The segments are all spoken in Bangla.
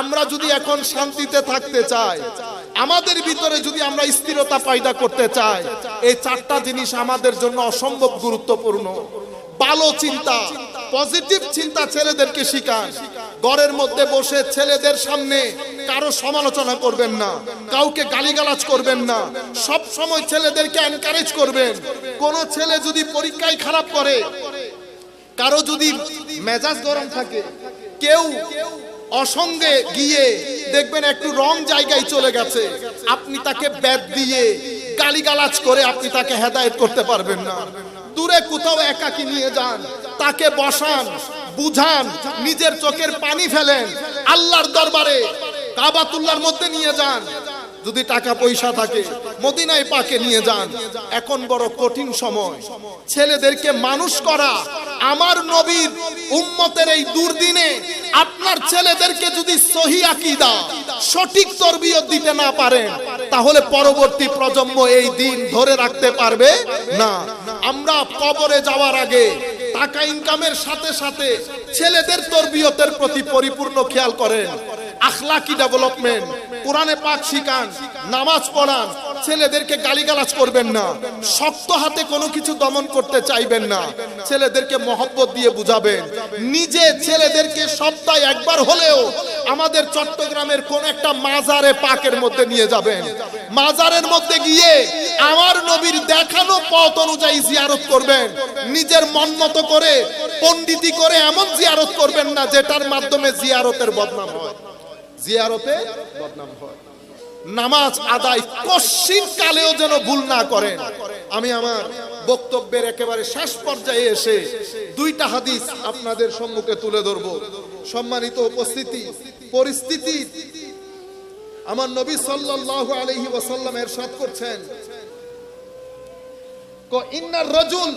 আমরা যদি এখন শান্তিতে থাকতে চাই, আমাদের ভিতরে যদি আমরা স্থিরতা পয়দা করতে চাই, এই চারটা জিনিস আমাদের জন্য অসম্ভব গুরুত্বপূর্ণ। ভালো চিন্তা, পজিটিভ চিন্তা ছেলেদেরকে শিখান। ঘরের মধ্যে বসে ছেলেদের সামনে কারও সমালোচনা করবেন না, কাউকে গালিগালাজ করবেন না। সব সময় ছেলেদেরকে এনকারেজ করবেন। কোন ছেলে যদি পরীক্ষায় খারাপ করে, কারও যদি মেজাজ গরম থাকে, কেউ অসঙ্গে গিয়ে দেখবেন একটু রং জায়গায় চলে গেছে। আপনি তাকে ব্যাট দিয়ে গালিগালাজ করে আপনি তাকে হেদায়েত করতে পারবেন না। দূরে কোথাও একাকি নিয়ে যান, তাকে বসান, বুঝান, নিজের চোখের পানি ফেলেন, আল্লাহর দরবারে কাবাতুল্লার মধ্যে নিয়ে যান। যদি টাকা পয়সা থাকে, মদিনায় পাকে নিয়ে যান। এখন বড় কঠিন সময়। ছেলেদেরকে মানুষ করা, আমার নবীর উম্মতের এই দুর্দিনে আপনার ছেলেদেরকে যদি সহি আকিদা, সঠিক তরবিয়ত দিতে না পারেন, তাহলে পরবর্তী প্রজন্ম এই দিন ধরে রাখতে পারবে না। আমরা কবরে যাওয়ার আগে টাকা ইনকামের সাথে সাথে ছেলেদের তরবিয়তের প্রতি পরিপূর্ণ খেয়াল করেন। আখলাকি ডেভেলপমেন্ট কোরআনে পাক শিখান, নামাজ পড়ান, ছেলেদেরকে গালিগালাজ করবেন না, শক্ত হাতে কোনো কিছু দমন করতে চাইবেন না, ছেলেদেরকে মহব্বত দিয়ে বুঝাবেন। নিজে ছেলেদেরকে সপ্তাহে একবার হলেও আমাদের চট্টগ্রামের কোন একটা মাজারে পাকের মধ্যে নিয়ে যাবেন। মাজারের মধ্যে গিয়ে আমার নবীর দেখানো পথ অনুযায়ী জিয়ারত করবেন। নিজের মন মতো করে, পণ্ডিতি করে এমন জিয়ারত করবেন না যেটার মাধ্যমে জিয়ারতের বদনাম হয়। জিয়ারতে বদনাম হয়। নামাজ আদায় কশিন কালেও যেন ভুল না করেন। আমি আমার বক্তব্যের একেবারে শেষ পর্যায়ে এসে দুইটা হাদিস আপনাদের সম্মুখে তুলে ধরব। সম্মানিত উপস্থিতি, পরিস্থিতি। আমার নবী সাল্লাল্লাহু আলাইহি ওয়াসাল্লাম এরশাদ করছেন। কো, ইন্নার রাজুল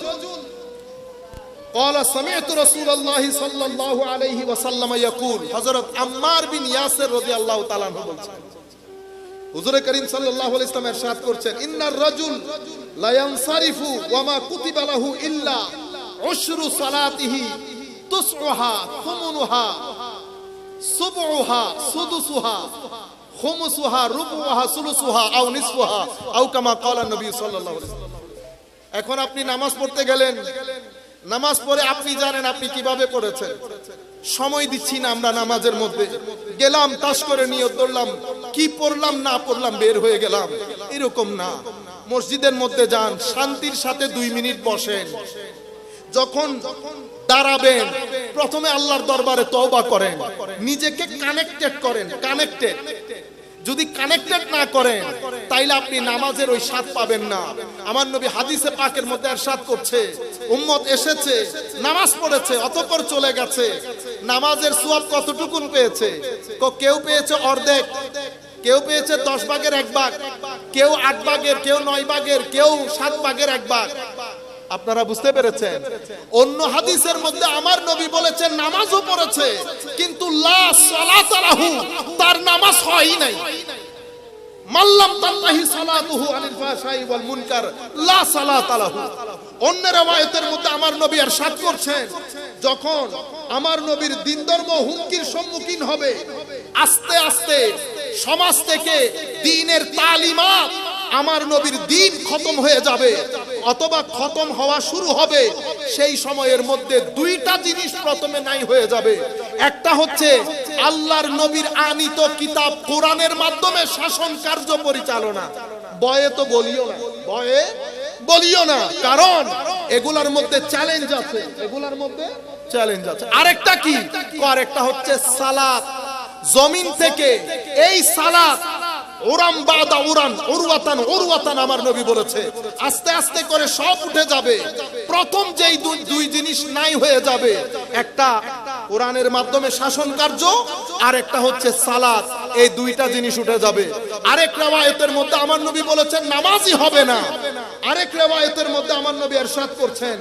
قال سمعت رسول الله صلى الله عليه وسلم يقول حضرت عمار بن ياسر رضي الله تعالى عنه বলছেন হুজুর করিম সাল্লাল্লাহু আলাইহি ওয়াসাল্লাম ارشاد করছেন ইন্নার রাজুল লা ইয়ানসারিফু ওয়া মা কুতিবা লাহু ইল্লা উশরু সালাতিহি তুসউহা খুমুনুহা সুবউহা সুদুসুহা খুমুসুহা রুবুহা সুলুসুহা আও নিসফুহা আও কামা ক্বালা নবী সাল্লাল্লাহু আলাইহি ওয়াসাল্লাম এখন আপনি নামাজ পড়তে গেলেন নামাজ পড়ে আপনি জানেন আপনি কীভাবে পড়েছেন। সময় দিচ্ছি না আমরা নামাজের মধ্যে। গেলাম, তাস করে নিয়ত ধরলাম। কি পড়লাম, না পড়লাম, বের হয়ে গেলাম। এরকম না। মসজিদের মধ্যে যান, শান্তির সাথে দুই মিনিট বসেন। যখন দাঁড়াবেন, প্রথমে আল্লাহর দরবারে তওবা করেন। নিজেকে কানেক্টেড করেন কানেক্টেড যদি কানেক্টেড না করেন তাইলে আপনি নামাজের ওই স্বাদ পাবেন না। আমার নবী হাদিসে পাকের মধ্যে এরশাদ করছে, উম্মত এসেছে, নামাজ পড়েছে, অতঃপর চলে গেছে। নামাজের সোয়াব কতটুকুন পেয়েছে? ক- কেউ পেয়েছে অর্ধেক, কেউ পেয়েছে দশ ভাগের এক ভাগ, কেউ আট ভাগের, কেউ নয় ভাগের, কেউ সাত ভাগের এক ভাগ। আপনারা বুঝতে পেরেছেন? অন্য হাদিসের মধ্যে আমার নবী বলেছেন, নামাজও পড়েছে, কিন্তু লা সালাত লাহু, তার নামাজ হয়ই নাই। মাল্লাম তাল্লাহি সালাতুহু আনিল ফাহশাই ওয়াল মুনকার, লা সালাত লাহু। অন্য রওয়ায়াতের মধ্যে আমার নবী আর সাত করছেন, যখন আমার নবীর দিন ধর্ম হুমকির সম্মুখীন হবে, আস্তে আস্তে সমাজ থেকে দিনের তালিমাত আমার নবীর দিন খতম হয়ে যাবে, অথবা খতম হওয়া শুরু হবে, সেই সময়ের মধ্যে দুইটা জিনিস প্রথমে নাই হয়ে যাবে। একটা হচ্ছে, আল্লাহর নবীর আনিত কিতাব কোরআনের মাধ্যমে শাসন কার্য পরিচালনা। বয়ে তো বলিও না বয়ে বলিও না, কারণ এগুলার মধ্যে চ্যালেঞ্জ আছে, এগুলার মধ্যে চ্যালেঞ্জ আছে। আরেকটা কি? আরেকটা হচ্ছে সালাত। জমিন থেকে এই সালাত ওরাম বাদা উরান ওরুয়াতান ওরুয়াতান আমার নবী বলেছে। আস্তে আস্তে করে সব উঠে যাবে। প্রথম যেই দুই- দুই জিনিস নাই হয়ে যাবে, একটা কোরআনের মাধ্যমে শাসন কার্য আর একটা হচ্ছে সালাত এই দুইটা জিনিস উঠে যাবে আরেক রেওয়ায়েতের মধ্যে আমার নবী বলেছেন নামাজই হবে না আরেক রেওয়ায়েতের মধ্যে আমার নবী ارشاد করছেন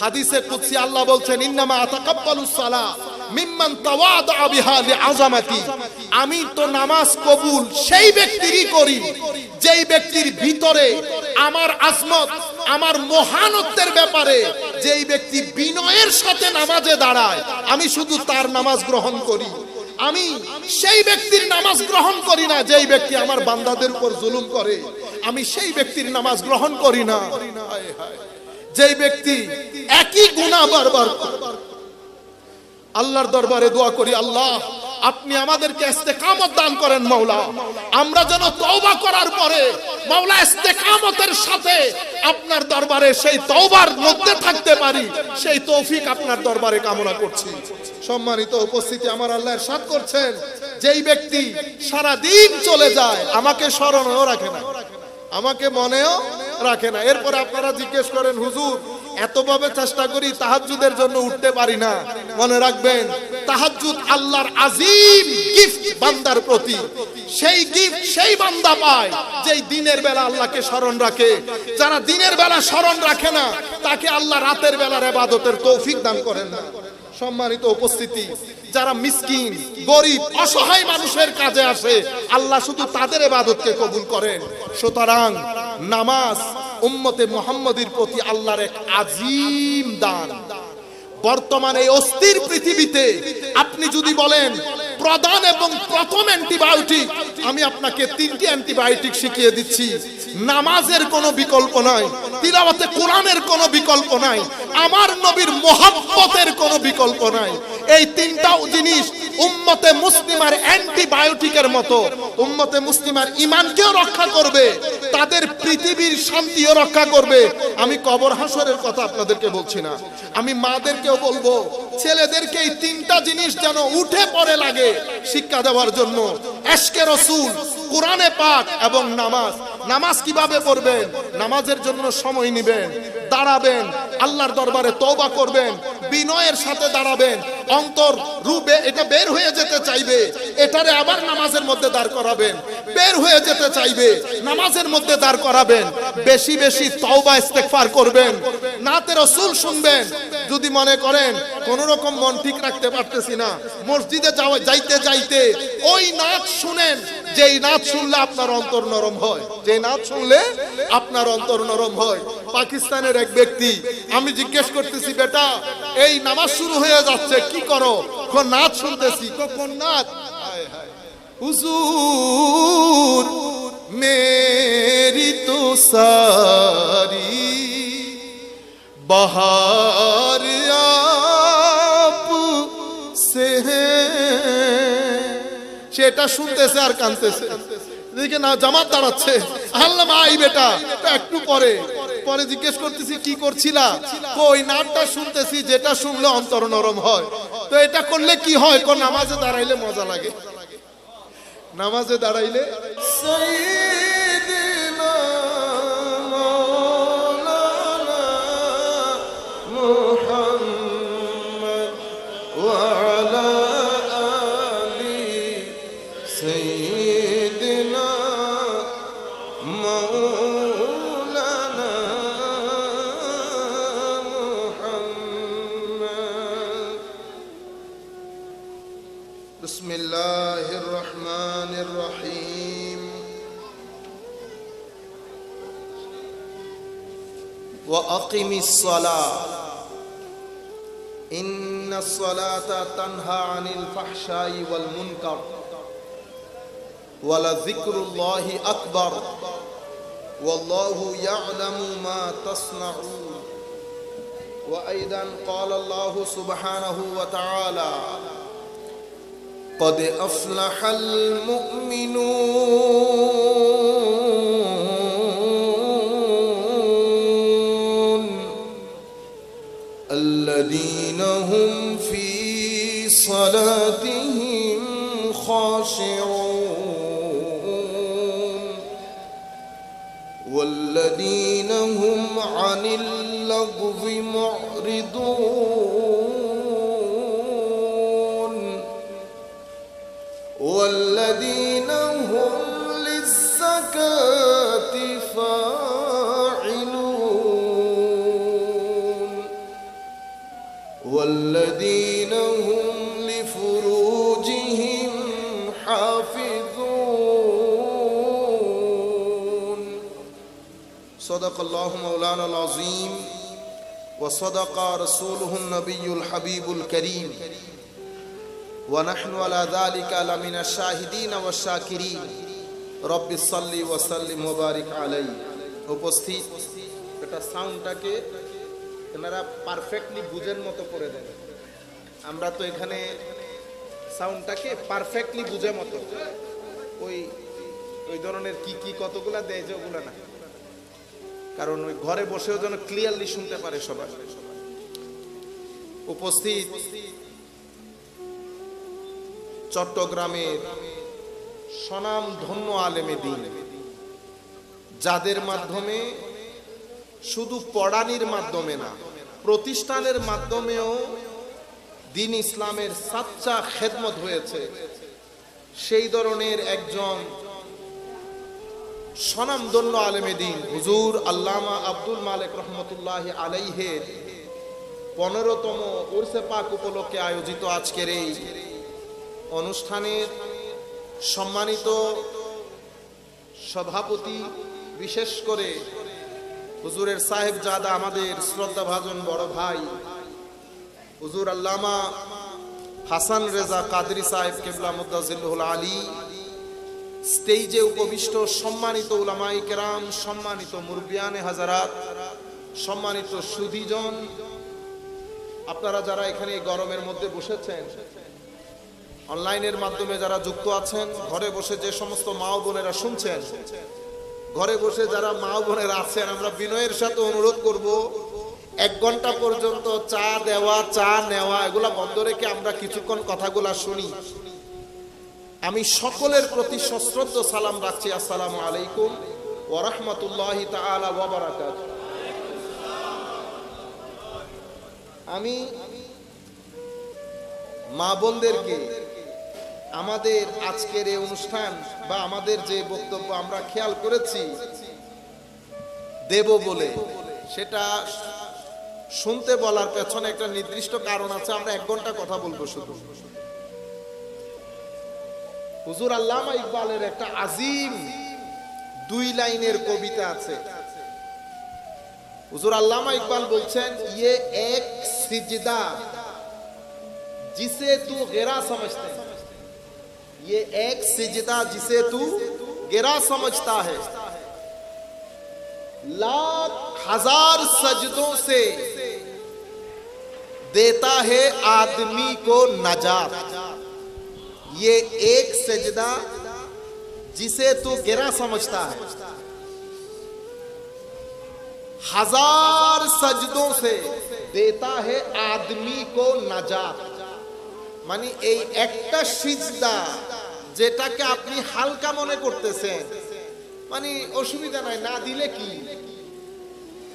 হাদিসে কুদসি আল্লাহ বলছেন ইন্নামা আতাকাব্বালুস সালাহ মিম্মান তাওয়াদা বিহা লিআযামাতি আমি তো নামাজ কবুল সেই ব্যক্তিরই করি যেই ব্যক্তির ভিতরে আমার আসমত আমার মহানত্বের ব্যাপারে যেই ব্যক্তি বিনয়ের সাথে নামাজে দাঁড়ায়, আমি শুধু তার নামাজ গ্রহণ করি। আমি সেই ব্যক্তির নামাজ গ্রহণ করি না যেই ব্যক্তি আমার বান্দাদের উপর জুলুম করে। আমি সেই ব্যক্তির নামাজ গ্রহণ করি না। যেই ব্যক্তি একই গুনাহ বারবার আল্লাহর দরবারে দোয়া করি, আল্লাহ আপনি আমাদেরকে ইস্তেকামত দান করেন, মাওলা। আমরা যেন তওবা করার পরে মাওলা ইস্তেকামতের সাথে আপনার দরবারে সেই তওবার মধ্যে থাকতে পারি, সেই তৌফিক আপনার দরবারে কামনা করছি। সম্মানিত উপস্থিতি আমার আল্লাহ সাথ করছেন, যেই ব্যক্তি সারা দিন চলে যায়, আমাকে স্মরণও রাখে না। আমাকে মনেও রাখে না। এরপর আপনারা জিজ্ঞেস করেন, হুজুর এতভাবে চেষ্টা করি তাহাজুদের জন্য উঠতে পারি না। মনে রাখবেন তাহাজুদ আল্লাহর আজিম গিফট বান্দার প্রতি। সেই গিফট সেই বান্দা পায় যেই দিনের বেলা আল্লাহকে স্মরণ রাখে। যারা দিনের বেলা স্মরণ রাখে না, তাকে আল্লাহ রাতের বেলার ইবাদতের তৌফিক দান করেন না। সম্মানিত উপস্থিতি যারা মিসকিন, গরিব, অসহায় মানুষের কাজে আসে, আল্লাহ শুধু তাদের এবাদতকে কবুল করেন। সুতরাং নামাজ উম্মতে মুহাম্মদীর প্রতি আল্লাহর এক আজিম দান। বর্তমানে এই অস্থির পৃথিবীতে আপনি যদি বলেন, প্রধান এবং প্রথম অ্যান্টিবায়োটিক, আমি আপনাকে তিনটি অ্যান্টিবায়োটিক শিখিয়ে দিচ্ছি। নামাজের কোনো বিকল্প নাই, তিলাওয়াতে কোরআনের কোনো বিকল্প নাই আমার নবীর মোহাব্বতের কোনো বিকল্প নাই। এই তিনটাও জিনিস উম্মতে মুসলিমার অ্যান্টিবায়োটিকের মতো। উম্মতে মুসলিমার ইমানকেও রক্ষা করবে, তাদের পৃথিবীর শান্তিও রক্ষা করবে। আমি কবর হাসরের কথা আপনাদেরকে বলছি না। আমি মাদেরকেও বলব, ছেলেদেরকে এই তিনটা জিনিস যেন উঠে পড়ে লাগে শিক্ষা দেওয়ার জন্য। এশকে রসুল, কোরআনে পাক এবং নামাজ। নামাজ কীভাবে পড়বেন? নামাজের জন্য সময় নেবেন, দাঁড়াবেন আল্লাহর দরবারে তওবা করবেন বিনয়ের সাথে দাঁড়াবেন অন্তর রূপে এটা বের হয়ে যেতে চাইবে। এটারে আবার নামাজের মধ্যে দাঁড় করাবেন। বের হয়ে যেতে চাইবে। নামাজের মধ্যে দাঁড় করাবেন। বেশি বেশি তওবা, ইস্তেগফার করবেন। নাতে রসুল শুনবেন। যদি মনে করেন কোন রকম মন ঠিক রাখতে পারতেছি না। মসজিদে যাওয়া, যাইতে যাইতে ওই নাচ শুনেন, যেই নাচ শুনলে আপনার অন্তর নরম হয়। যে নাচ শুনলে আপনার অন্তর নরম হয়। পাকিস্তানের এক ব্যক্তি, আমি জিজ্ঞেস করতেছি, বেটা, এই নামাজ শুরু হয়ে যাচ্ছে কি করো? কো নাচ শুনতেছি কো কোন নাচ? হুজুর, মেরি তো সারি, বাহার আপ সে সেটা শুনতেছে আর কানতেছে। দেখে না, জামাত দাঁড়াচ্ছে। আল্লাহ মাই বেটা, একটু পরে। পরে জিজ্ঞেস করতেছি, কি করছিলা? ওই নাটটা শুনতেছি, যেটা শুনলে অন্তর নরম হয়। তো এটা করলে কি হয়? কোন নামাজে দাঁড়াইলে মজা লাগে। নামাজে দাঁড়াইলে সাইয়্যিদিনা وأقم الصلاة. إن الصلاة تنهى عن الفحشاء والمنكر. ولذكر الله أكبر. والله يعلم ما تصنعون. وأيضا قال الله سبحانه وتعالى قد أفلح المؤمنون. الذين هم في صلاتهم خاشعون والذين هم عن اللغو معرضون صدق الله مولانا العظيم وصدق رسوله النبي الحبيب الكريم ونحن على ذلك لمن الشاهدين والشاكرين رب صل وسلم وبارك عليه উপস্থিত এটা সাউন্ডটাকে এনারা পারফেক্টলি বুঝের মতো করে দেন আমরা তো এখানে সাউন্ডটাকে পারফেক্টলি বুঝে মতো ওই ওই ধরনের কি কি কতগুলা দেয় যে ওগুলা না কারণ ওই ঘরে বসেও যেন ক্লিয়ারলি শুনতে পারে সবাই। উপস্থিত চট্টগ্রামের সনাম ধন্য আলেমে দিন, যাদের মাধ্যমে শুধু পড়ানির মাধ্যমে না, প্রতিষ্ঠানের মাধ্যমেও দিন ইসলামের সাচ্চা খেদমত হয়েছে। সেই ধরনের একজন স্বনামধন্য আলেমে দিন। হুজুর আল্লামা আব্দুল মালিক রহমতুল্লাহ আলাইহের পনেরোতম উর্সে পাক উপলক্ষে আয়োজিত আজকের এই অনুষ্ঠানের সম্মানিত সভাপতি, বিশেষ করে হুজুরের সাহেব জাদা আমাদের শ্রদ্ধাভাজন বড় ভাই, হুজুর আল্লামা হাসান রেজা কাদরি সাহেব কেবলা মুদাজিল্লুল আলী স্টেজে উপবিষ্ট সম্মানিত উলামাই কেরাম, সম্মানিত মুরবিয়ানে হাজারাত, সম্মানিত সুধীজন। আপনারা যারা এখানে গরমের মধ্যে বসেছেন, অনলাইনের মাধ্যমে যারা যুক্ত আছেন, ঘরে বসে যে সমস্ত মা বোনেরা শুনছেন, ঘরে বসে যারা মা বোনেরা আছেন, আমরা বিনয়ের সাথে অনুরোধ করব, এক ঘণ্টা পর্যন্ত চা দেওয়া, চা নেওয়া, এগুলা বন্ধ রেখে আমরা কিছুক্ষণ কথাগুলা শুনি। আমি সকলের প্রতি সশ্রদ্ধ সালাম রাখছি। আসসালামু আলাইকুম ওয়া বারাকাতুহু। আমি মা বোনদেরকে আমাদের আজকের এই অনুষ্ঠান বা আমাদের যে বক্তব্য আমরা খেয়াল করেছি, দেব বলে, সেটা শুনতে বলার পেছনে একটা নির্দিষ্ট কারণ আছে। আমরা এক ঘণ্টা কথা বলব শুধু। হুজুর আল্লামা ইকবালের একটা আজিম দুই লাইনের কবিতা আছে হুজুর আল্লামা ইকবাল বলছেন ইয়ে এক সিজদা जिसे तू गेरा समझते है ये एक सिजदा जिसे तू गेरा समझता है लाख हजार सजदों से देता है आदमी को नजात ये एक सजदा जिसे तू गिरा समझता है हजार सजदों से देता है आदमी को नजात মানে এই একটা সিজদা যেটাকে আপনি হালকা মনে করতেছেন মানে অসুবিধা নাই না দিলে কি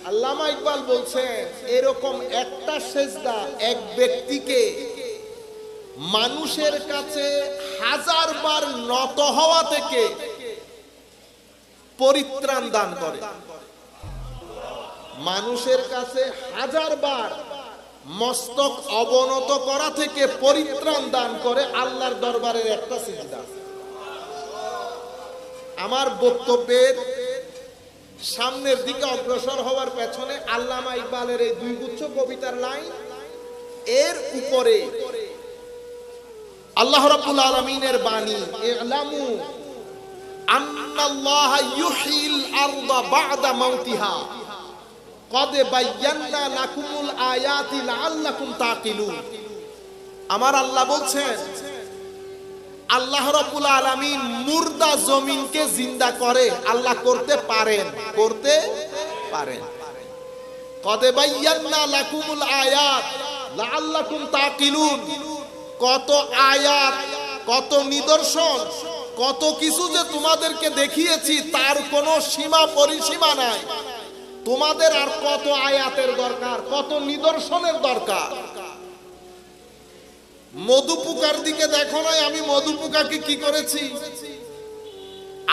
আল্লামা ইকবাল বলছেন এরকম একটা সেজদা এক ব্যক্তিকে মানুষের কাছে হাজার বার নত হওয়া থেকে পরিত্রাণ দান করে। মানুষের কাছে হাজার বার মস্তক অবনত করা থেকে পরিত্রাণ দান করে আল্লাহর দরবারের একটা সিজদা। আমার বক্তব্যের সামনের দিকে অগ্রসর হওয়ার পেছনে আল্লামা ইকবালের এই দুই গুচ্ছ কবিতার লাইন, এর উপরে আল্লাহ রাব্বুল আলামিনের বাণী, ইলামু আন্নাল্লাহ ইউহিল আরদা বা'দা মাউতিহা। কদে বাইয়ান্না লাকুমুল আয়াতি লাআল্লাকুম তাকিলুন আমার আল্লাহ বলছেন, আল্লাহ রাব্বুল আলামিন মুর্দা জমিনকে জিন্দা করে, আল্লাহ করতে পারেন। করতে পারেন। কদে বাইয়ান্না লাকুমুল আয়াত লাআল্লাকুম তাকিলুন কত আয়াত, কত নিদর্শন, কত কিছু যে তোমাদেরকে দেখিয়েছি, তার কোনো সীমা পরিসীমা নাই। তোমাদের আর কত আয়াতের দরকার, কত নিদর্শনের দরকার? মধু পোকার দিকে দেখো নাই, আমি মধু পোকাকে কি করেছি?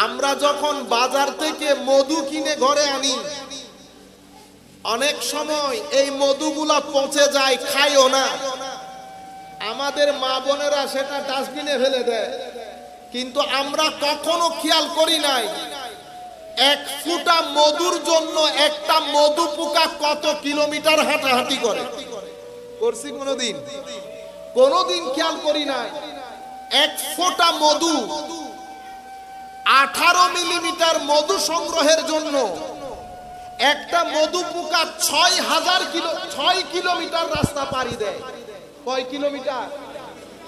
আমরা যখন বাজার থেকে মধু কিনে ঘরে আনি, অনেক সময় এই মধুগুলা পচে যায়, খাইও না। আমাদের মা বোনেরা সেটা ডাস্টবিনে ফেলে দেয়। কিন্তু আমরা কখনো খেয়াল করি নাই এক ফুটা মধুর জন্য একটা মধু পোকা কত কিলোমিটার হাঁটাহাঁটি করে। করছি কোনোদিন? কোনোদিন খেয়াল করি নাই। এক ফোঁটা মধু আঠারো মিলিমিটার মধু সংগ্রহের জন্য একটা মধু পোকা ছয় হাজার কিলো ছয় কিলোমিটার রাস্তা পাড়ি দেয়। কয় কিলোমিটার?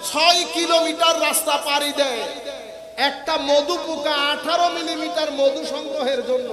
ছয় কিলোমিটার রাস্তা পাড়ি দেয়। একটা মধু পোকা আঠারো মিলিমিটার মধু সংগ্রহের জন্য